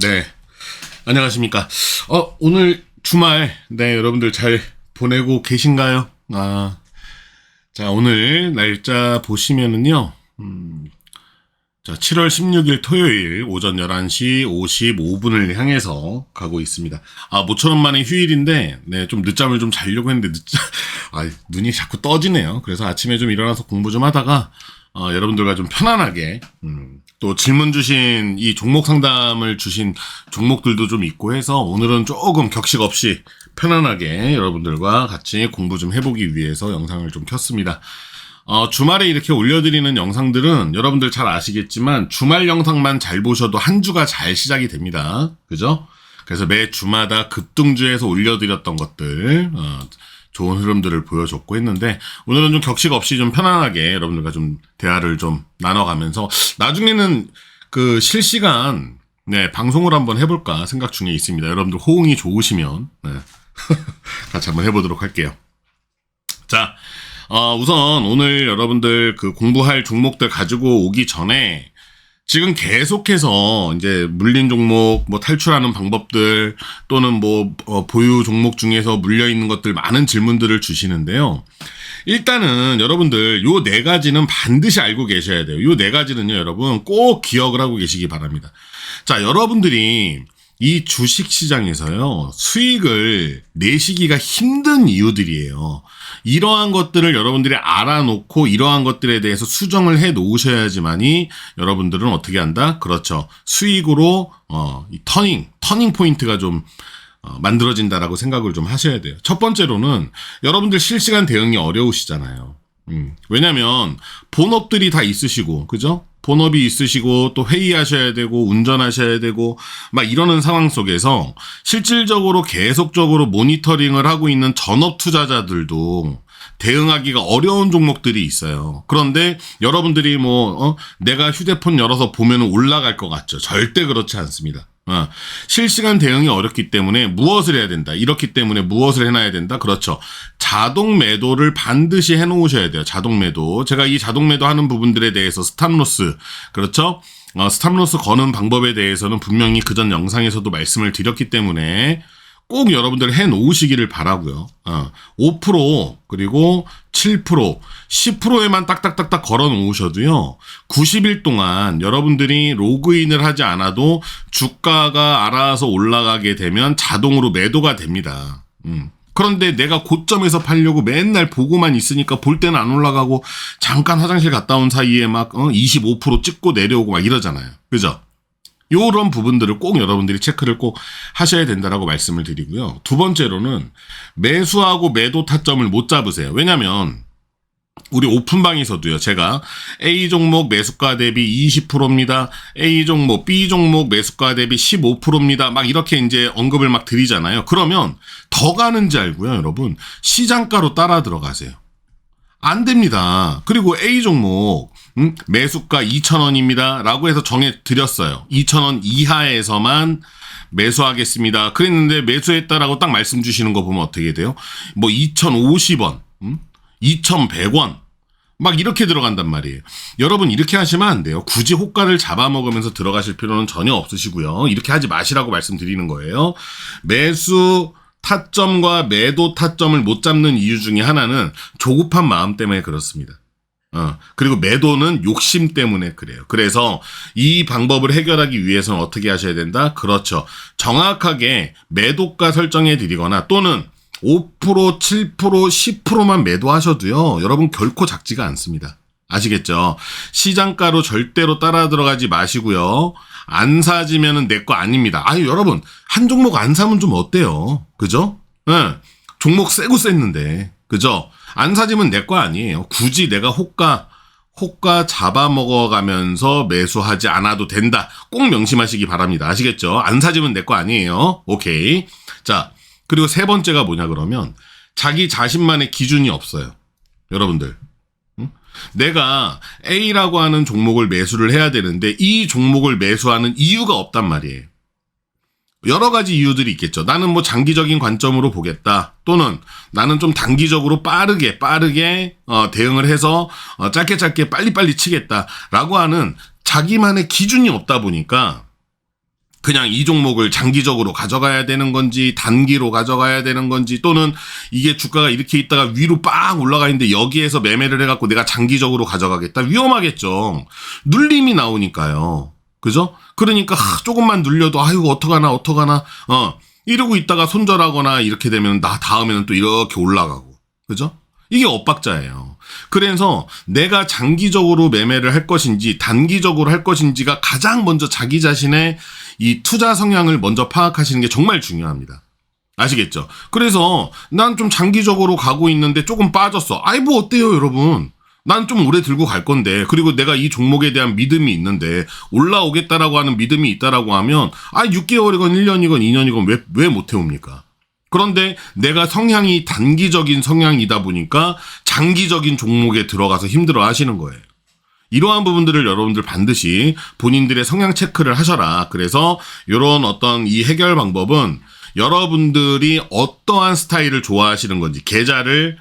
네. 안녕하십니까. 어, 오늘 주말, 네, 여러분들 잘 보내고 계신가요? 아. 자, 오늘 날짜 보시면은요, 음, 자, 7월 16일 토요일 오전 11시 55분을 향해서 가고 있습니다. 아, 모처럼 만에 휴일인데, 네, 좀 늦잠을 좀 자려고 했는데, 늦잠, 아, 눈이 자꾸 떠지네요. 그래서 아침에 좀 일어나서 공부 좀 하다가, 어, 여러분들과 좀 편안하게, 음, 또 질문 주신 이 종목 상담을 주신 종목들도 좀 있고 해서 오늘은 조금 격식 없이 편안하게 여러분들과 같이 공부 좀 해보기 위해서 영상을 좀 켰습니다. 어, 주말에 이렇게 올려드리는 영상들은 여러분들 잘 아시겠지만 주말 영상만 잘 보셔도 한 주가 잘 시작이 됩니다. 그죠? 그래서 매 주마다 급등주에서 올려드렸던 것들, 어, 좋은 흐름들을 보여줬고 했는데 오늘은 좀 격식 없이 좀 편안하게 여러분들과 좀 대화를 좀 나눠가면서 나중에는 그 실시간 네, 방송을 한번 해볼까 생각 중에 있습니다. 여러분들 호응이 좋으시면 네. 같이 한번 해보도록 할게요. 자, 어, 우선 오늘 여러분들 그 공부할 종목들 가지고 오기 전에 지금 계속해서 이제 물린 종목, 뭐 탈출하는 방법들 또는 뭐 어, 보유 종목 중에서 물려 있는 것들 많은 질문들을 주시는데요. 일단은 여러분들 요 네 가지는 반드시 알고 계셔야 돼요. 요 네 가지는요, 여러분 꼭 기억을 하고 계시기 바랍니다. 자, 여러분들이 이 주식 시장에서요, 수익을 내시기가 힘든 이유들이에요. 이러한 것들을 여러분들이 알아놓고 이러한 것들에 대해서 수정을 해 놓으셔야지만이 여러분들은 어떻게 한다? 그렇죠. 수익으로, 어, 이 터닝, 터닝 포인트가 좀, 어, 만들어진다라고 생각을 좀 하셔야 돼요. 첫 번째로는 여러분들 실시간 대응이 어려우시잖아요. 음, 왜냐면 본업들이 다 있으시고, 그죠? 본업이 있으시고 또 회의하셔야 되고 운전하셔야 되고 막 이러는 상황 속에서 실질적으로 계속적으로 모니터링을 하고 있는 전업 투자자들도 대응하기가 어려운 종목들이 있어요. 그런데 여러분들이 뭐 어? 내가 휴대폰 열어서 보면 올라갈 것 같죠. 절대 그렇지 않습니다. 어, 실시간 대응이 어렵기 때문에 무엇을 해야 된다. 이렇기 때문에 무엇을 해놔야 된다. 그렇죠. 자동 매도를 반드시 해놓으셔야 돼요. 자동 매도. 제가 이 자동 매도 하는 부분들에 대해서 스탑로스, 그렇죠? 어, 스탑로스 거는 방법에 대해서는 분명히 그 전 영상에서도 말씀을 드렸기 때문에 꼭 여러분들 해 놓으시기를 바라고요. 어, 5% 그리고 7% 10%에만 딱딱딱딱 걸어 놓으셔도요. 90일 동안 여러분들이 로그인을 하지 않아도 주가가 알아서 올라가게 되면 자동으로 매도가 됩니다. 음. 그런데 내가 고점에서 팔려고 맨날 보고만 있으니까 볼 때는 안 올라가고 잠깐 화장실 갔다 온 사이에 막 어, 25% 찍고 내려오고 막 이러잖아요. 그죠? 요런 부분들을 꼭 여러분들이 체크를 꼭 하셔야 된다라고 말씀을 드리고요. 두 번째로는 매수하고 매도 타점을 못 잡으세요. 왜냐면 우리 오픈방에서도요, 제가 A 종목 매수가 대비 20%입니다. A 종목, B 종목 매수가 대비 15%입니다. 막 이렇게 이제 언급을 막 드리잖아요. 그러면 더 가는지 알고요, 여러분. 시장가로 따라 들어가세요. 안 됩니다. 그리고 A 종목, 음? 매수가 2,000원입니다. 라고 해서 정해 드렸어요. 2,000원 이하에서만 매수하겠습니다. 그랬는데 매수했다라고 딱 말씀 주시는 거 보면 어떻게 돼요? 뭐 2,050원, 음? 2,100원. 막 이렇게 들어간단 말이에요. 여러분 이렇게 하시면 안 돼요. 굳이 호가를 잡아먹으면서 들어가실 필요는 전혀 없으시고요. 이렇게 하지 마시라고 말씀드리는 거예요. 매수 타점과 매도 타점을 못 잡는 이유 중에 하나는 조급한 마음 때문에 그렇습니다. 어, 그리고 매도는 욕심 때문에 그래요. 그래서 이 방법을 해결하기 위해서는 어떻게 하셔야 된다? 그렇죠. 정확하게 매도가 설정해 드리거나 또는 5%, 7%, 10%만 매도하셔도요. 여러분 결코 작지가 않습니다. 아시겠죠? 시장가로 절대로 따라 들어가지 마시고요. 안 사지면은 내 거 아닙니다. 아유, 여러분, 한 종목 안 사면 좀 어때요? 그죠? 예. 네. 종목 세고 셌는데. 그죠? 안 사지면 내 거 아니에요. 굳이 내가 호가, 호가 잡아먹어가면서 매수하지 않아도 된다. 꼭 명심하시기 바랍니다. 아시겠죠? 안 사지면 내 거 아니에요. 오케이. 자, 그리고 세 번째가 뭐냐 그러면 자기 자신만의 기준이 없어요. 여러분들. 내가 A라고 하는 종목을 매수를 해야 되는데 이 종목을 매수하는 이유가 없단 말이에요. 여러 가지 이유들이 있겠죠. 나는 뭐 장기적인 관점으로 보겠다. 또는 나는 좀 단기적으로 빠르게 빠르게 어, 대응을 해서 어, 짧게 짧게 빨리빨리 치겠다라고 하는 자기만의 기준이 없다 보니까 그냥 이 종목을 장기적으로 가져가야 되는 건지 단기로 가져가야 되는 건지 또는 이게 주가가 이렇게 있다가 위로 빡 올라가 있는데 여기에서 매매를 해갖고 내가 장기적으로 가져가겠다? 위험하겠죠. 눌림이 나오니까요. 그죠? 그러니까 하, 조금만 눌려도 아이고 어떡하나 어떡하나 어. 이러고 있다가 손절하거나 이렇게 되면 나 다음에는 또 이렇게 올라가고. 그죠? 이게 엇박자예요. 그래서 내가 장기적으로 매매를 할 것인지 단기적으로 할 것인지가 가장 먼저 자기 자신의 이 투자 성향을 먼저 파악하시는 게 정말 중요합니다. 아시겠죠? 그래서 난 좀 장기적으로 가고 있는데 조금 빠졌어. 아이 뭐 어때요, 여러분? 난 좀 오래 들고 갈 건데 그리고 내가 이 종목에 대한 믿음이 있는데 올라오겠다라고 하는 믿음이 있다라고 하면 아 6개월이건 1년이건 2년이건 왜 왜 못 해옵니까? 그런데 내가 성향이 단기적인 성향이다 보니까 장기적인 종목에 들어가서 힘들어 하시는 거예요. 이러한 부분들을 여러분들 반드시 본인들의 성향 체크를 하셔라. 그래서 이런 어떤 이 해결 방법은 여러분들이 어떠한 스타일을 좋아하시는 건지 계좌를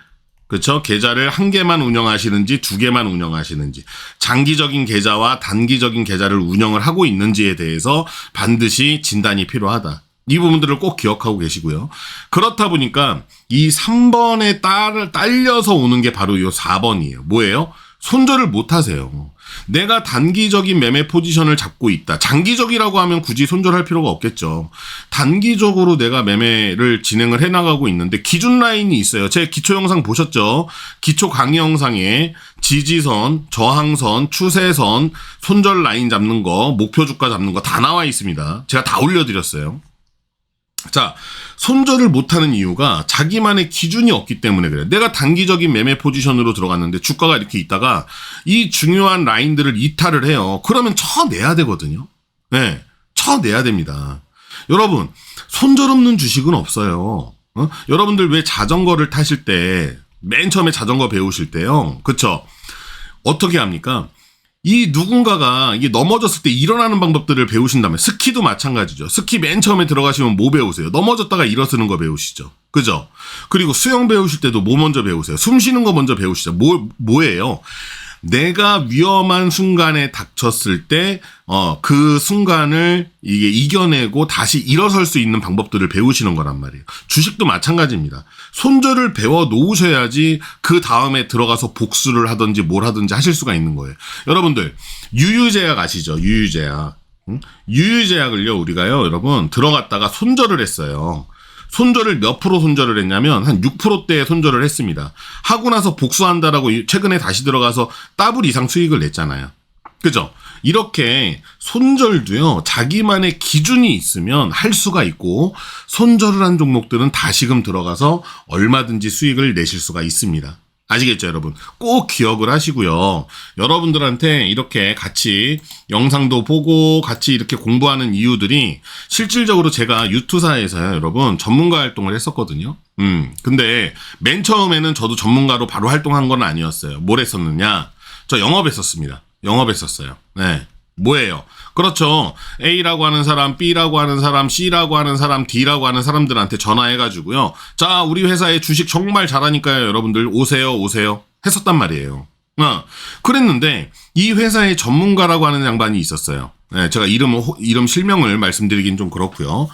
그렇죠? 계좌를 한 개만 운영하시는지 두 개만 운영하시는지 장기적인 계좌와 단기적인 계좌를 운영을 하고 있는지에 대해서 반드시 진단이 필요하다. 이 부분들을 꼭 기억하고 계시고요. 그렇다 보니까 이 3번에 딸, 딸려서 오는 게 바로 이 4번이에요. 뭐예요? 손절을 못 하세요. 내가 단기적인 매매 포지션을 잡고 있다. 장기적이라고 하면 굳이 손절할 필요가 없겠죠. 단기적으로 내가 매매를 진행을 해나가고 있는데 기준 라인이 있어요. 제 기초 영상 보셨죠? 기초 강의 영상에 지지선, 저항선, 추세선, 손절 라인 잡는 거, 목표 주가 잡는 거 다 나와 있습니다. 제가 다 올려드렸어요. 자, 손절을 못하는 이유가 자기만의 기준이 없기 때문에 그래요. 내가 단기적인 매매 포지션으로 들어갔는데 주가가 이렇게 있다가 이 중요한 라인들을 이탈을 해요. 그러면 쳐내야 되거든요. 네, 쳐내야 됩니다. 여러분, 손절 없는 주식은 없어요. 어? 여러분들 왜 자전거를 타실 때, 맨 처음에 자전거 배우실 때요. 그쵸? 어떻게 합니까? 이 누군가가 이게 넘어졌을 때 일어나는 방법들을 배우신다면 스키도 마찬가지죠. 스키 맨 처음에 들어가시면 뭐 배우세요? 넘어졌다가 일어서는 거 배우시죠. 그죠? 그리고 수영 배우실 때도 뭐 먼저 배우세요? 숨 쉬는 거 먼저 배우시죠. 뭐 뭐예요? 내가 위험한 순간에 닥쳤을 때, 어, 그 순간을 이게 이겨내고 다시 일어설 수 있는 방법들을 배우시는 거란 말이에요. 주식도 마찬가지입니다. 손절을 배워 놓으셔야지 그 다음에 들어가서 복수를 하든지 뭘 하든지 하실 수가 있는 거예요. 여러분들, 유유제약 아시죠? 유유제약. 응? 유유제약을요, 우리가요, 여러분, 들어갔다가 손절을 했어요. 손절을 몇 프로 손절을 했냐면 한 6%대의 손절을 했습니다. 하고 나서 복수한다라고 최근에 다시 들어가서 더블 이상 수익을 냈잖아요. 그죠? 이렇게 손절도요, 자기만의 기준이 있으면 할 수가 있고, 손절을 한 종목들은 다시금 들어가서 얼마든지 수익을 내실 수가 있습니다. 아시겠죠, 여러분? 꼭 기억을 하시고요. 여러분들한테 이렇게 같이 영상도 보고 같이 이렇게 공부하는 이유들이 실질적으로 제가 유투사에서요, 여러분, 전문가 활동을 했었거든요. 음, 근데 맨 처음에는 저도 전문가로 바로 활동한 건 아니었어요. 뭘 했었느냐? 저 영업했었습니다. 영업했었어요. 네. 뭐예요? 그렇죠. A라고 하는 사람, B라고 하는 사람, C라고 하는 사람, D라고 하는 사람들한테 전화해가지고요. 자, 우리 회사에 주식 정말 잘하니까요. 여러분들 오세요, 오세요. 했었단 말이에요. 어, 그랬는데 이 회사의 전문가라고 하는 양반이 있었어요. 네, 제가 이름, 이름 실명을 말씀드리긴 좀 그렇고요.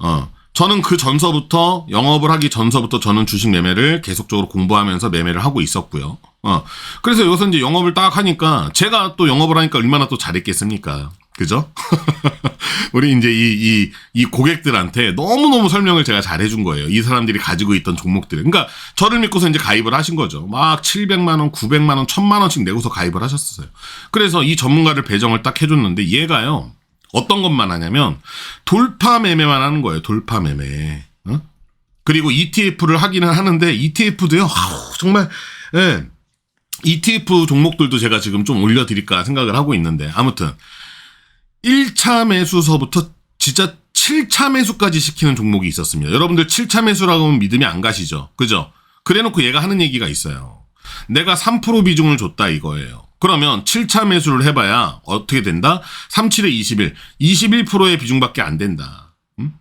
어, 저는 그 전서부터 영업을 하기 전서부터 저는 주식 매매를 계속적으로 공부하면서 매매를 하고 있었고요. 어. 그래서 여기서 이제 영업을 딱 하니까 제가 또 영업을 하니까 얼마나 또 잘했겠습니까? 그죠? 우리 이제 이, 이, 이 고객들한테 너무너무 설명을 제가 잘 해준 거예요. 이 사람들이 가지고 있던 종목들. 그러니까 저를 믿고서 이제 가입을 하신 거죠. 막 700만원, 900만원, 1000만원씩 내고서 가입을 하셨어요. 그래서 이 전문가를 배정을 딱 해줬는데 얘가요. 어떤 것만 하냐면 돌파 매매만 하는 거예요. 돌파 매매. 어? 그리고 ETF를 하기는 하는데 ETF도요. 아우, 정말 예. ETF 종목들도 제가 지금 좀 올려드릴까 생각을 하고 있는데 아무튼 1차 매수서부터 진짜 7차 매수까지 시키는 종목이 있었습니다. 여러분들 7차 매수라고 하면 믿음이 안 가시죠? 그죠? 그래 놓고 얘가 하는 얘기가 있어요. 내가 3% 비중을 줬다 이거예요. 그러면 7차 매수를 해봐야 어떻게 된다? 37에 21. 21%의 비중밖에 안 된다. 음?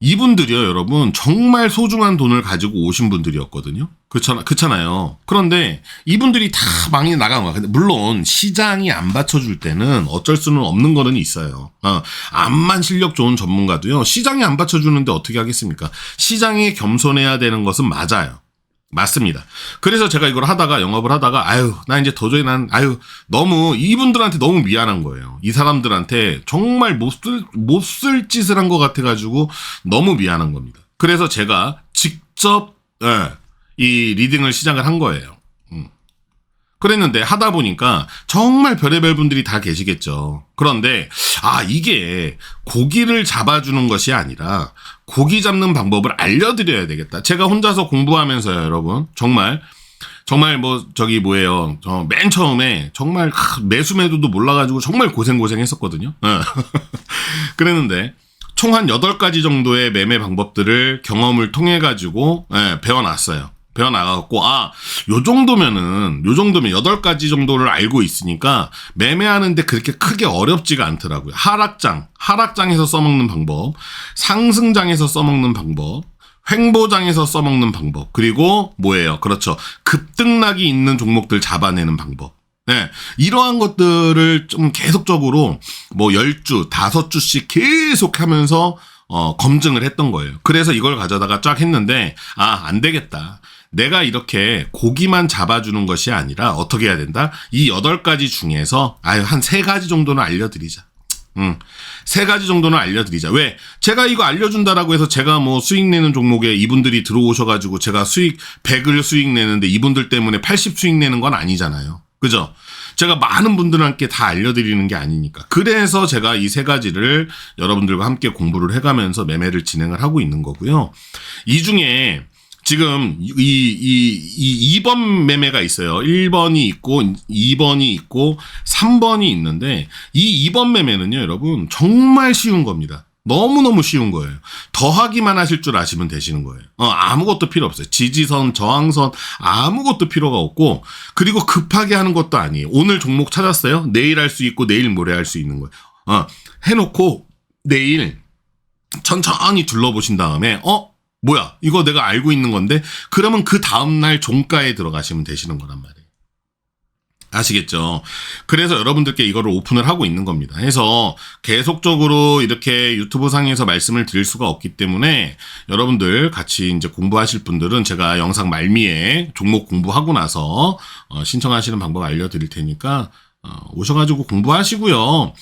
이분들이요, 여러분. 정말 소중한 돈을 가지고 오신 분들이었거든요. 그렇잖아, 그렇잖아요. 그런데 이분들이 다 망이 나간 거야. 근데 물론 시장이 안 받쳐줄 때는 어쩔 수는 없는 거는 있어요. 어, 암만 실력 좋은 전문가도요. 시장이 안 받쳐주는데 어떻게 하겠습니까? 시장에 겸손해야 되는 것은 맞아요. 맞습니다. 그래서 제가 이걸 하다가 영업을 하다가 아유 나 이제 도저히 난 아유 너무 이분들한테 너무 미안한 거예요. 이 사람들한테 정말 못쓸 못쓸 짓을 한 것 같아 가지고 너무 미안한 겁니다. 그래서 제가 직접 예, 이 리딩을 시작을 한 거예요. 음. 그랬는데 하다 보니까 정말 별의별 분들이 다 계시겠죠. 그런데 아 이게 고기를 잡아주는 것이 아니라 고기 잡는 방법을 알려드려야 되겠다. 제가 혼자서 공부하면서요, 여러분 정말 정말 뭐 저기 뭐예요. 저 맨 처음에 정말 하, 매수 매도도 몰라가지고 정말 고생 고생했었거든요. 예. 그랬는데 총 한 8가지 정도의 매매 방법들을 경험을 통해 가지고 예, 배워놨어요. 배워나가고 아, 요 정도면은 요 정도면 8가지 정도를 알고 있으니까 매매하는데 그렇게 크게 어렵지가 않더라고요. 하락장, 하락장에서 써먹는 방법, 상승장에서 써먹는 방법, 횡보장에서 써먹는 방법, 그리고 뭐예요? 그렇죠. 급등락이 있는 종목들 잡아내는 방법. 네. 이러한 것들을 좀 계속적으로 뭐 10주, 5주씩 계속 하면서 어, 검증을 했던 거예요. 그래서 이걸 가져다가 쫙 했는데, 아, 안 되겠다. 내가 이렇게 고기만 잡아주는 것이 아니라 어떻게 해야 된다? 이 여덟 가지 중에서, 아유, 한 세 가지 정도는 알려드리자. 음, 세 가지 정도는 알려드리자. 왜? 제가 이거 알려준다라고 해서 제가 뭐 수익 내는 종목에 이분들이 들어오셔가지고 제가 수익 100을 수익 내는데 이분들 때문에 80 수익 내는 건 아니잖아요. 그죠? 제가 많은 분들한테 다 알려드리는 게 아니니까. 그래서 제가 이 세 가지를 여러분들과 함께 공부를 해가면서 매매를 진행을 하고 있는 거고요. 이 중에 지금 이, 이, 이 2번 매매가 있어요. 1번이 있고, 2번이 있고, 3번이 있는데, 이 2번 매매는요, 여러분, 정말 쉬운 겁니다. 너무너무 쉬운 거예요. 더하기만 하실 줄 아시면 되시는 거예요. 어, 아무것도 필요 없어요. 지지선, 저항선, 아무것도 필요가 없고, 그리고 급하게 하는 것도 아니에요. 오늘 종목 찾았어요? 내일 할 수 있고, 내일 모레 할 수 있는 거예요. 어, 해놓고, 내일 천천히 둘러보신 다음에, 어? 뭐야? 이거 내가 알고 있는 건데? 그러면 그 다음날 종가에 들어가시면 되시는 거란 말이에요. 아시겠죠? 그래서 여러분들께 이거를 오픈을 하고 있는 겁니다. 해서 계속적으로 이렇게 유튜브 상에서 말씀을 드릴 수가 없기 때문에 여러분들 같이 이제 공부하실 분들은 제가 영상 말미에 종목 공부하고 나서 어, 신청하시는 방법 알려드릴 테니까 어, 오셔가지고 공부하시고요.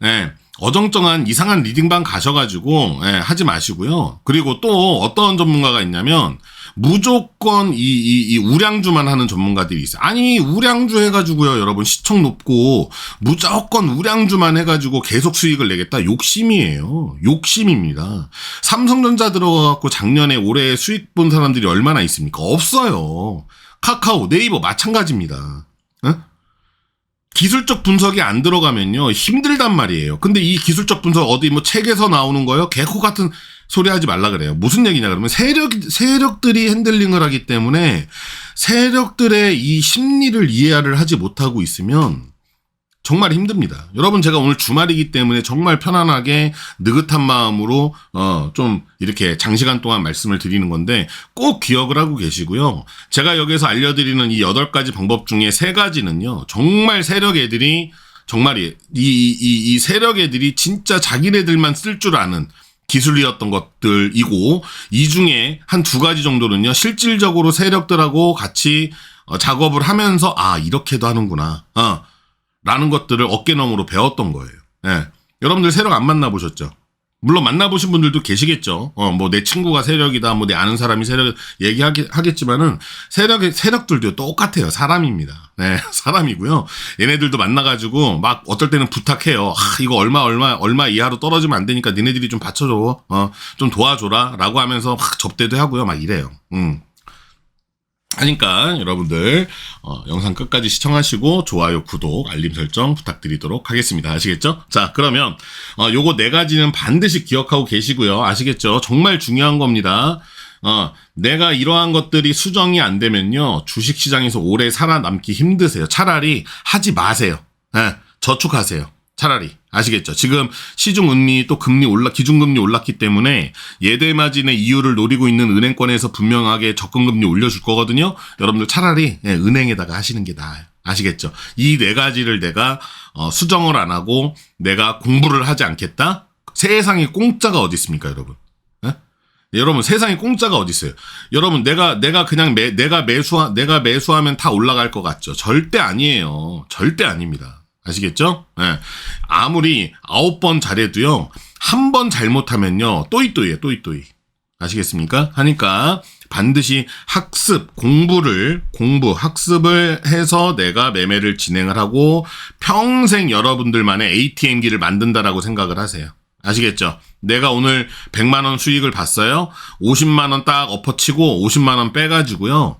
네. 어정쩡한 이상한 리딩방 가셔가지고 예, 하지 마시고요. 그리고 또 어떤 전문가가 있냐면 무조건 이, 이, 이 우량주만 하는 전문가들이 있어요. 아니 우량주 해가지고요, 여러분 시청 높고 무조건 우량주만 해가지고 계속 수익을 내겠다 욕심이에요. 욕심입니다. 삼성전자 들어가갖고 작년에 올해 수익 본 사람들이 얼마나 있습니까? 없어요. 카카오, 네이버 마찬가지입니다. 응? 기술적 분석이 안 들어가면요 힘들단 말이에요. 근데 이 기술적 분석 어디 뭐 책에서 나오는 거요? 개코 같은 소리 하지 말라 그래요. 무슨 얘기냐 그러면 세력 세력들이 핸들링을 하기 때문에 세력들의 이 심리를 이해를 하지 못하고 있으면 정말 힘듭니다. 여러분 제가 오늘 주말이기 때문에 정말 편안하게 느긋한 마음으로 어 좀 이렇게 장시간 동안 말씀을 드리는 건데 꼭 기억을 하고 계시고요. 제가 여기서 알려드리는 이 여덟 가지 방법 중에 세 가지는요. 정말 세력 애들이 정말 이, 이, 이, 이 세력 애들이 진짜 자기네들만 쓸 줄 아는 기술이었던 것들이고 이 중에 한 두 가지 정도는요. 실질적으로 세력들하고 같이 어, 작업을 하면서 아 이렇게도 하는구나. 어. 라는 것들을 어깨너머로 배웠던 거예요. 예. 여러분들 세력 안 만나보셨죠? 물론 만나보신 분들도 계시겠죠. 어, 뭐 내 친구가 세력이다, 뭐 내 아는 사람이 세력 얘기하겠지만은 세력 세력들도 똑같아요. 사람입니다. 네, 사람이고요. 얘네들도 만나가지고 막 어떨 때는 부탁해요. 아, 이거 얼마 얼마 얼마 이하로 떨어지면 안 되니까 니네들이 좀 받쳐줘, 어, 좀 도와줘라라고 하면서 막 접대도 하고요. 막 이래요. 음. 하니까 여러분들 어, 영상 끝까지 시청하시고 좋아요, 구독, 알림 설정 부탁드리도록 하겠습니다. 아시겠죠? 자, 그러면 어, 요거 네 가지는 반드시 기억하고 계시고요. 아시겠죠? 정말 중요한 겁니다. 어, 내가 이러한 것들이 수정이 안 되면요. 주식시장에서 오래 살아남기 힘드세요. 차라리 하지 마세요. 예, 저축하세요. 차라리 아시겠죠? 지금 시중 은리 또 금리 올라 기준금리 올랐기 때문에 예대 마진의 이유를 노리고 있는 은행권에서 분명하게 적금금리 올려줄 거거든요. 여러분들 차라리 예, 은행에다가 하시는 게 나아요. 아시겠죠? 이 네 가지를 내가 어, 수정을 안 하고 내가 공부를 하지 않겠다. 세상에 공짜가 어디 있습니까, 여러분? 예? 여러분 세상에 공짜가 어디 있어요? 여러분 내가 내가 그냥 매 내가 매수 내가 매수하면 다 올라갈 것 같죠? 절대 아니에요. 절대 아닙니다. 아시겠죠? 예. 아무리 아홉 번 잘해도요 한 번 잘못하면요 또이또이에 또이또이 아시겠습니까? 하니까 반드시 학습 공부를 공부 학습을 해서 내가 매매를 진행을 하고 평생 여러분들만의 ATM기를 만든다라고 생각을 하세요. 아시겠죠? 내가 오늘 100만 원 수익을 봤어요. 50만 원 딱 엎어치고 50만 원 빼가지고요.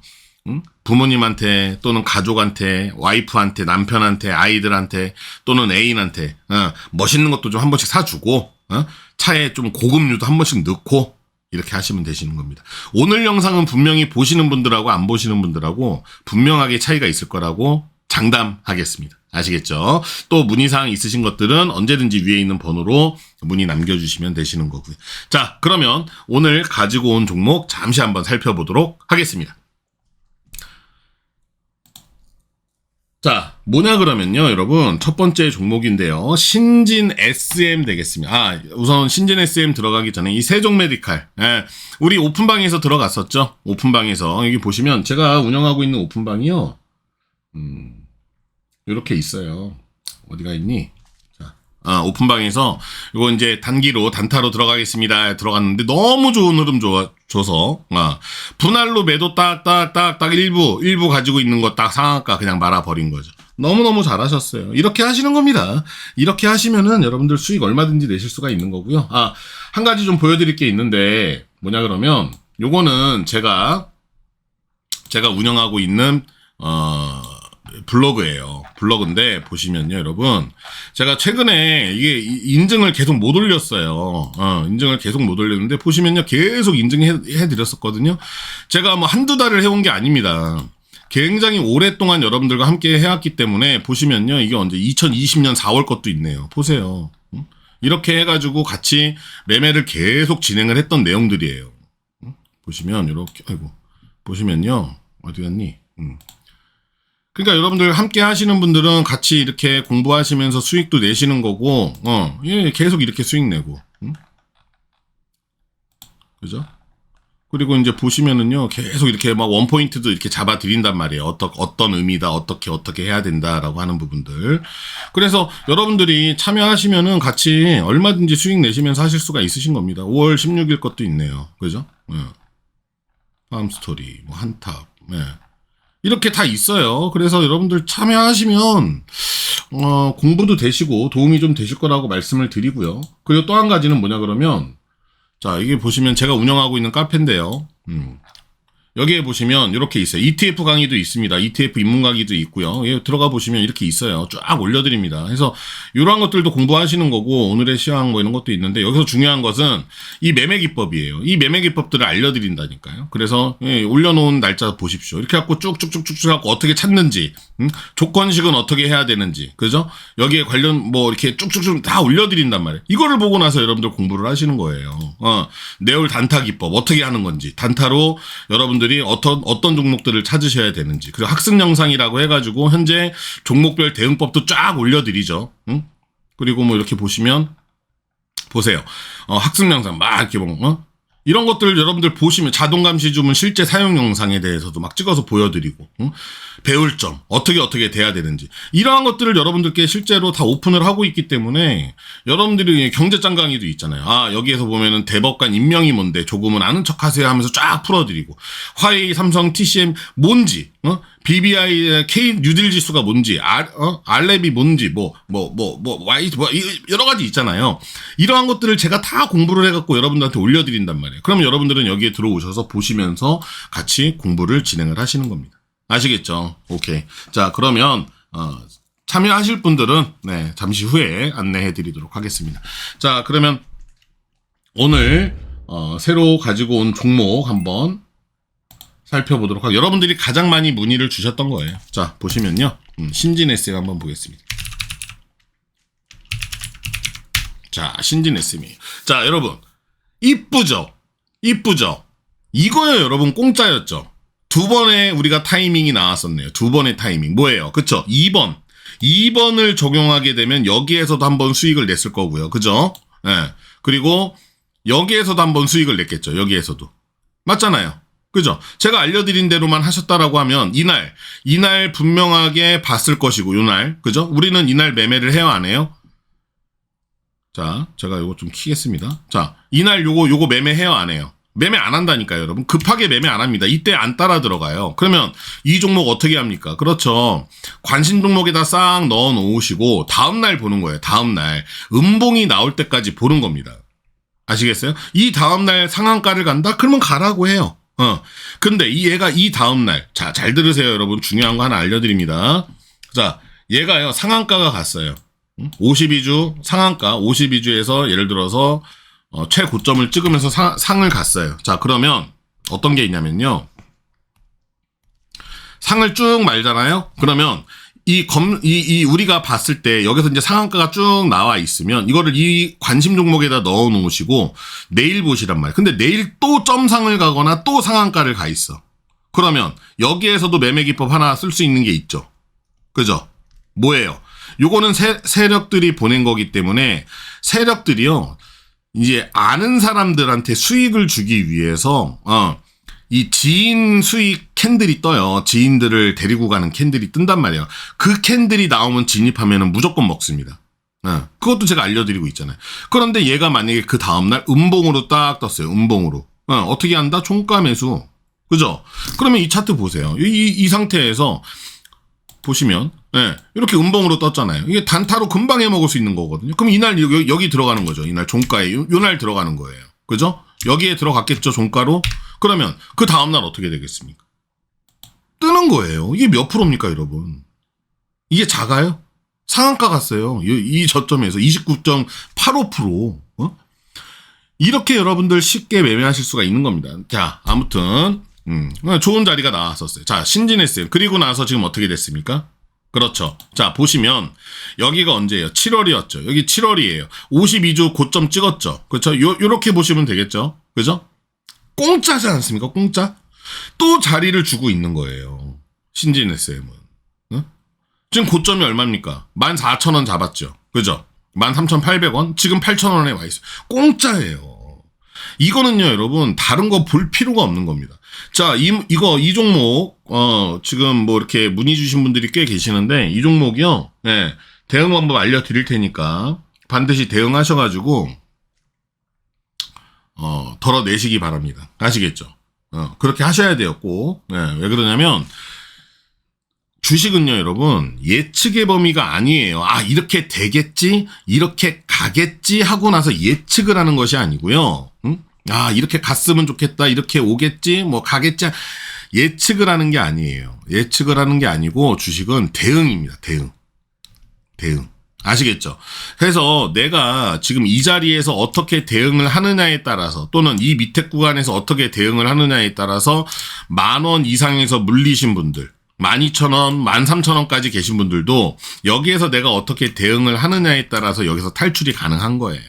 응? 부모님한테 또는 가족한테 와이프한테 남편한테 아이들한테 또는 애인한테 어, 멋있는 것도 좀 한 번씩 사주고 어? 차에 좀 고급류도 한 번씩 넣고 이렇게 하시면 되시는 겁니다. 오늘 영상은 분명히 보시는 분들하고 안 보시는 분들하고 분명하게 차이가 있을 거라고 장담하겠습니다. 아시겠죠? 또 문의사항 있으신 것들은 언제든지 위에 있는 번호로 문의 남겨주시면 되시는 거고요. 자, 그러면 오늘 가지고 온 종목 잠시 한번 살펴보도록 하겠습니다. 자, 뭐냐 그러면요, 여러분. 첫 번째 종목인데요. 신진 SM 되겠습니다. 아, 우선 신진 SM 들어가기 전에 이 세종 메디칼. 예, 우리 오픈방에서 들어갔었죠. 오픈방에서. 여기 보시면 제가 운영하고 있는 오픈방이요. 음, 이렇게 있어요. 어디가 있니? 자, 아, 오픈방에서 이거 이제 단기로 단타로 들어가겠습니다. 들어갔는데 너무 좋은 흐름 좋아, 줘서 아, 분할로 매도 딱딱딱딱 일부 일부 가지고 있는 거 딱 상한가 그냥 말아버린 거죠. 너무너무 잘하셨어요. 이렇게 하시는 겁니다. 이렇게 하시면은 여러분들 수익 얼마든지 내실 수가 있는 거고요. 아, 한 가지 좀 보여드릴 게 있는데 뭐냐 그러면 요거는 제가 제가 운영하고 있는 어 블로그예요. 블로그인데 보시면요, 여러분. 제가 최근에 이게 이- 인증을 계속 못 올렸어요. 어, 인증을 계속 못 올렸는데 보시면요, 계속 인증해 드렸었거든요. 제가 뭐 한두 달을 해온 게 아닙니다. 굉장히 오랫동안 여러분들과 함께 해왔기 때문에 보시면요, 이게 언제 2020년 4월 것도 있네요. 보세요. 응? 이렇게 해가지고 같이 매매를 계속 진행을 했던 내용들이에요. 응? 보시면 이렇게 아이고 보시면요 어디 갔니? 음. 그러니까 여러분들 함께 하시는 분들은 같이 이렇게 공부하시면서 수익도 내시는 거고, 어, 예, 계속 이렇게 수익 내고, 응? 그죠? 그리고 이제 보시면은요, 계속 이렇게 막 원포인트도 이렇게 잡아 드린단 말이에요. 어떤, 어떤 의미다, 어떻게, 어떻게 해야 된다라고 하는 부분들. 그래서 여러분들이 참여하시면은 같이 얼마든지 수익 내시면서 하실 수가 있으신 겁니다. 5월 16일 것도 있네요. 그죠? 예. 팜 스토리, 뭐, 한탑, 예. 이렇게 다 있어요. 그래서 여러분들 참여하시면 어, 공부도 되시고 도움이 좀 되실 거라고 말씀을 드리고요. 그리고 또 한 가지는 뭐냐 그러면 자 이게 보시면 제가 운영하고 있는 카페인데요. 음. 여기에 보시면 이렇게 있어요. ETF 강의도 있습니다. ETF 입문 강의도 있고요. 예, 들어가 보시면 이렇게 있어요. 쫙 올려드립니다. 그래서 이러한 것들도 공부하시는 거고 오늘의 시황 뭐 이런 것도 있는데 여기서 중요한 것은 이 매매 기법이에요. 이 매매 기법들을 알려드린다니까요. 그래서 예, 올려놓은 날짜 보십시오. 이렇게 갖고 쭉쭉쭉쭉쭉 갖고 어떻게 찾는지, 음? 조건식은 어떻게 해야 되는지, 그죠? 여기에 관련 뭐 이렇게 쭉쭉쭉 다 올려드린단 말이에요. 이거를 보고 나서 여러분들 공부를 하시는 거예요. 어, 네올 단타 기법 어떻게 하는 건지, 단타로 여러분들 이 어떤 어떤 종목들을 찾으셔야 되는지, 그리고 학습 영상이라고 해가지고 현재 종목별 대응법도 쫙 올려드리죠. 응? 그리고 뭐 이렇게 보시면 보세요. 어, 학습 영상 막 이렇게 뭐, 어? 이런 것들 여러분들 보시면 자동 감시 주문 실제 사용 영상에 대해서도 막 찍어서 보여드리고 응? 배울 점 어떻게 어떻게 돼야 되는지 이러한 것들을 여러분들께 실제로 다 오픈을 하고 있기 때문에 여러분들이 경제장 강의도 있잖아요. 아 여기에서 보면은 대법관 임명이 뭔데 조금은 아는 척하세요 하면서 쫙 풀어드리고 화웨이, 삼성, TCM 뭔지 어? BBI, K 뉴딜 지수가 뭔지, 알, 어? 알렙이 뭔지, 뭐, 뭐, 뭐, 뭐, Y, 뭐, 이- 여러 가지 있잖아요. 이러한 것들을 제가 다 공부를 해갖고 여러분들한테 올려드린단 말이에요. 그럼 여러분들은 여기에 들어오셔서 보시면서 같이 공부를 진행을 하시는 겁니다. 아시겠죠? 오케이. 자, 그러면, 어, 참여하실 분들은, 네, 잠시 후에 안내해 드리도록 하겠습니다. 자, 그러면 오늘, 어, 새로 가지고 온 종목 한번 살펴보도록 하고 여러분들이 가장 많이 문의를 주셨던 거예요. 자 보시면요, 음, 신진 에세이 한번 보겠습니다. 자, 신진 SM. 자, 여러분. 이쁘죠? 이쁘죠? 이거요, 여러분. 공짜였죠? 두 번의 우리가 타이밍이 나왔었네요. 두 번의 타이밍. 뭐예요? 그쵸? 2번. 2번을 적용하게 되면 여기에서도 한번 수익을 냈을 거고요. 그죠? 예. 그리고 여기에서도 한번 수익을 냈겠죠. 여기에서도. 맞잖아요. 그죠? 제가 알려드린 대로만 하셨다라고 하면 이날, 이날 분명하게 봤을 것이고, 이날. 그죠? 우리는 이날 매매를 해요, 안 해요? 자, 제가 요거 좀 키겠습니다. 자, 이날 요거, 요거 매매 해요, 안 해요? 매매 안 한다니까요, 여러분. 급하게 매매 안 합니다. 이때 안 따라 들어가요. 그러면 이 종목 어떻게 합니까? 그렇죠. 관심 종목에다 싹 넣어 놓으시고, 다음날 보는 거예요, 다음날. 음봉이 나올 때까지 보는 겁니다. 아시겠어요? 이 다음날 상한가를 간다? 그러면 가라고 해요. 어. 근데 이 얘가 이 다음날, 자, 잘 들으세요, 여러분. 중요한 거 하나 알려드립니다. 자, 얘가요, 상한가가 갔어요. 52주 상한가 52주에서 예를 들어서 어, 최고점을 찍으면서 사- 상을 갔어요. 자 그러면 어떤 게 있냐면요. 상을 쭉 말잖아요. 그러면 이 검, 이, 이 우리가 봤을 때 여기서 이제 상한가가 쭉 나와 있으면 이거를 이 관심 종목에다 넣어 놓으시고 내일 보시란 말이에요. 근데 내일 또 점상을 가거나 또 상한가를 가 있어. 그러면 여기에서도 매매 기법 하나 쓸 수 있는 게 있죠. 그죠? 뭐예요? 요거는 세, 세력들이 보낸 거기 때문에 세력들이요. 이제 아는 사람들한테 수익을 주기 위해서 어, 이 지인 수익 캔들이 떠요. 지인들을 데리고 가는 캔들이 뜬단 말이에요. 그 캔들이 나오면 진입하면은 무조건 먹습니다. 어, 그것도 제가 알려드리고 있잖아요. 그런데 얘가 만약에 그 다음날 음봉으로 딱 떴어요. 음봉으로. 어, 어떻게 한다? 종가 매수. 그죠? 그러면 이 차트 보세요. 이, 이, 이 상태에서 보시면 예, 이렇게 음봉으로 떴잖아요. 이게 단타로 금방 해 먹을 수 있는 거거든요. 그럼 이날 여기, 여기 들어가는 거죠. 이날 종가에 요, 날 들어가는 거예요. 그죠? 여기에 들어갔겠죠, 종가로. 그러면 그 다음 날 어떻게 되겠습니까? 뜨는 거예요. 이게 몇 프로입니까, 여러분? 이게 작아요? 상한가 갔어요. 이, 이 저점에서 29.85%. 어? 이렇게 여러분들 쉽게 매매하실 수가 있는 겁니다. 자, 아무튼 음, 좋은 자리가 나왔었어요. 자, 신진했어요. 그리고 나서 지금 어떻게 됐습니까? 그렇죠. 자, 보시면 여기가 언제예요? 7월이었죠. 여기 7월이에요. 52주 고점 찍었죠. 그렇죠? 요 요렇게 보시면 되겠죠. 그죠? 공짜지 않습니까? 공짜? 또 자리를 주고 있는 거예요. 신진 SM은. 응? 지금 고점이 얼마입니까? 14,000원 잡았죠. 그죠? 13,800원? 지금 8,000원에 와 있어요. 공짜예요. 이거는요, 여러분, 다른 거 볼 필요가 없는 겁니다. 자, 이, 이거, 이 종목, 어, 지금 뭐 이렇게 문의 주신 분들이 꽤 계시는데, 이 종목이요, 예, 대응 방법 알려드릴 테니까, 반드시 대응하셔가지고, 어, 덜어내시기 바랍니다. 아시겠죠? 어, 그렇게 하셔야 꼭. 예, 왜 그러냐면, 주식은요, 여러분, 예측의 범위가 아니에요. 아, 이렇게 되겠지? 이렇게 가겠지? 하고 나서 예측을 하는 것이 아니고요. 응? 아, 이렇게 갔으면 좋겠다. 이렇게 오겠지? 뭐, 가겠지? 예측을 하는 게 아니에요. 예측을 하는 게 아니고, 주식은 대응입니다. 대응. 대응. 아시겠죠? 그래서 내가 지금 이 자리에서 어떻게 대응을 하느냐에 따라서 또는 이 밑에 구간에서 어떻게 대응을 하느냐에 따라서 만 원 이상에서 물리신 분들 12,000원, 13,000원까지 계신 분들도 여기에서 내가 어떻게 대응을 하느냐에 따라서 여기서 탈출이 가능한 거예요.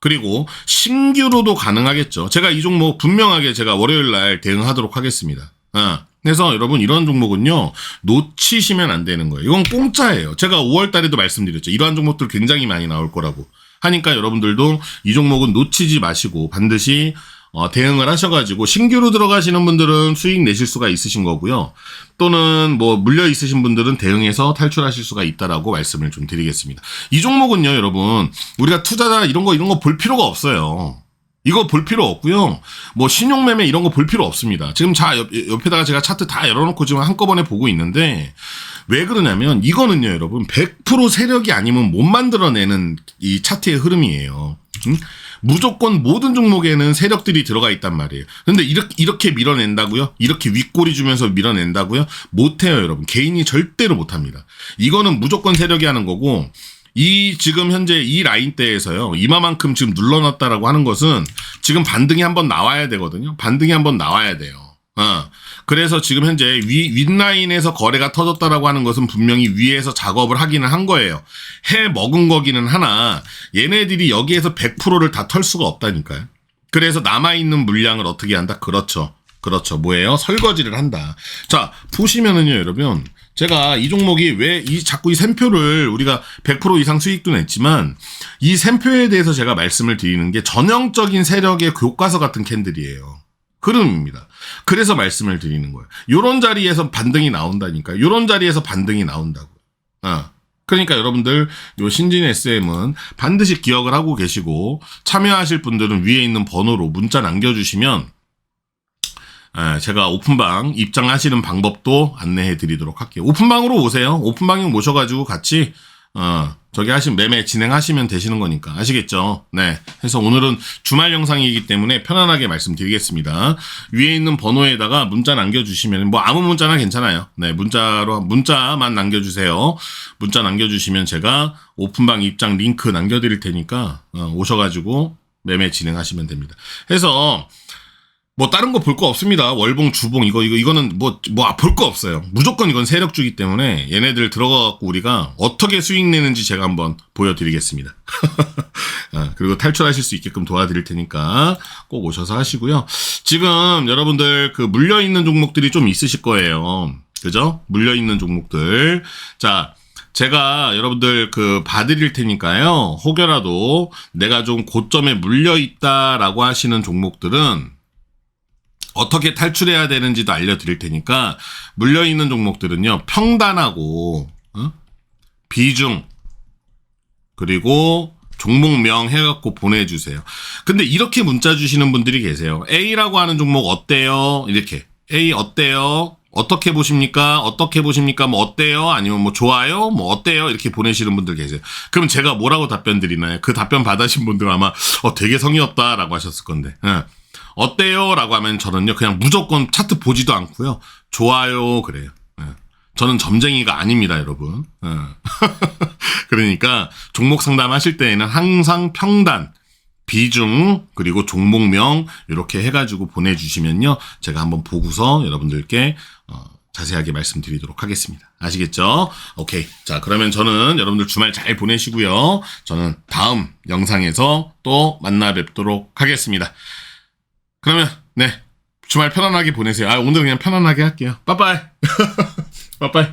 그리고 신규로도 가능하겠죠. 제가 이 종목 분명하게 제가 월요일 날 대응하도록 하겠습니다. 어. 그래서 여러분 이런 종목은요 놓치시면 안 되는 거예요. 이건 공짜예요. 제가 5월 달에도 말씀드렸죠. 이러한 종목들 굉장히 많이 나올 거라고 하니까 여러분들도 이 종목은 놓치지 마시고 반드시 어, 대응을 하셔가지고 신규로 들어가시는 분들은 수익 내실 수가 있으신 거고요. 또는 뭐 물려 있으신 분들은 대응해서 탈출하실 수가 있다라고 말씀을 좀 드리겠습니다. 이 종목은요, 여러분 우리가 투자자 이런 거 이런 거 볼 필요가 없어요. 이거 볼 필요 없고요. 뭐 신용매매 이런 거 볼 필요 없습니다. 지금 자 옆, 옆에다가 제가 차트 다 열어놓고 지금 한꺼번에 보고 있는데 왜 그러냐면 이거는요, 여러분 100% 세력이 아니면 못 만들어내는 이 차트의 흐름이에요. 응? 무조건 모든 종목에는 세력들이 들어가 있단 말이에요. 근데 이렇게, 이렇게 밀어낸다고요? 이렇게 윗꼬리 주면서 밀어낸다고요? 못해요, 여러분. 개인이 절대로 못합니다. 이거는 무조건 세력이 하는 거고, 이 지금 현재 이 라인대에서요 이마만큼 지금 눌러놨다라고 하는 것은 지금 반등이 한번 나와야 되거든요 반등이 한번 나와야 돼요 어. 그래서 지금 현재 위, 윗라인에서 거래가 터졌다라고 하는 것은 분명히 위에서 작업을 하기는 한 거예요. 해 먹은 거기는 하나 얘네들이 여기에서 100%를 다 털 수가 없다니까요. 그래서 남아있는 물량을 어떻게 한다? 그렇죠. 그렇죠. 뭐예요? 설거지를 한다. 자, 보시면은요, 여러분. 제가 이 종목이 왜 이 자꾸 이 샘표를 우리가 100% 이상 수익도 냈지만 이 샘표에 대해서 제가 말씀을 드리는 게 전형적인 세력의 교과서 같은 캔들이에요. 흐름입니다. 그래서 말씀을 드리는 거예요. 요런 자리에서 반등이 나온다니까. 요런 자리에서 반등이 나온다고. 어. 그러니까 여러분들 요 신진 SM은 반드시 기억을 하고 계시고 참여하실 분들은 위에 있는 번호로 문자 남겨주시면 에, 제가 오픈방 입장하시는 방법도 안내해 드리도록 할게요. 오픈방으로 오세요. 오픈방에 모셔가지고 같이 어, 저기 하시면 매매 진행하시면 되시는 거니까 아시겠죠? 네. 그래서 오늘은 주말 영상이기 때문에 편안하게 말씀드리겠습니다. 위에 있는 번호에다가 문자 남겨주시면 뭐 아무 문자나 괜찮아요. 네, 문자로 문자만 남겨주세요. 문자 남겨주시면 제가 오픈방 입장 링크 남겨드릴 테니까 어, 오셔가지고 매매 진행하시면 됩니다. 해서 뭐 다른 거 볼 거 없습니다. 월봉, 주봉 이거 이거 이거는 뭐 뭐 볼 거 없어요. 무조건 이건 세력주기 때문에 얘네들 들어가 갖고 우리가 어떻게 수익 내는지 제가 한번 보여드리겠습니다. 아, 그리고 탈출하실 수 있게끔 도와드릴 테니까 꼭 오셔서 하시고요. 지금 여러분들 그 물려 있는 종목들이 좀 있으실 거예요. 그죠? 물려 있는 종목들. 자. 제가 여러분들 그 봐드릴 테니까요. 혹여라도 내가 좀 고점에 물려 있다라고 하시는 종목들은 어떻게 탈출해야 되는지도 알려드릴 테니까 물려 있는 종목들은요 평단하고 어? 비중 그리고 종목명 해갖고 보내주세요. 근데 이렇게 문자 주시는 분들이 계세요. A라고 하는 종목 어때요? 이렇게 A 어때요? 어떻게 보십니까? 어떻게 보십니까? 뭐 어때요? 아니면 뭐 좋아요? 뭐 어때요? 이렇게 보내시는 분들 계세요. 그럼 제가 뭐라고 답변 드리나요? 그 답변 받으신 분들 아마 어 되게 성의 없다라고 하셨을 건데. 예. 어때요? 라고 하면 저는요, 그냥 무조건 차트 보지도 않고요. 좋아요. 그래요. 예. 저는 점쟁이가 아닙니다, 여러분. 예. 그러니까 종목 상담하실 때에는 항상 평단, 비중, 그리고 종목명, 이렇게 해가지고 보내주시면요. 제가 한번 보고서 여러분들께, 어, 자세하게 말씀드리도록 하겠습니다. 아시겠죠? 오케이. 자, 그러면 저는 여러분들 주말 잘 보내시고요. 저는 다음 영상에서 또 만나 뵙도록 하겠습니다. 그러면 네 주말 편안하게 보내세요. 아 오늘 그냥 편안하게 할게요. 빠빠이. 빠빠이.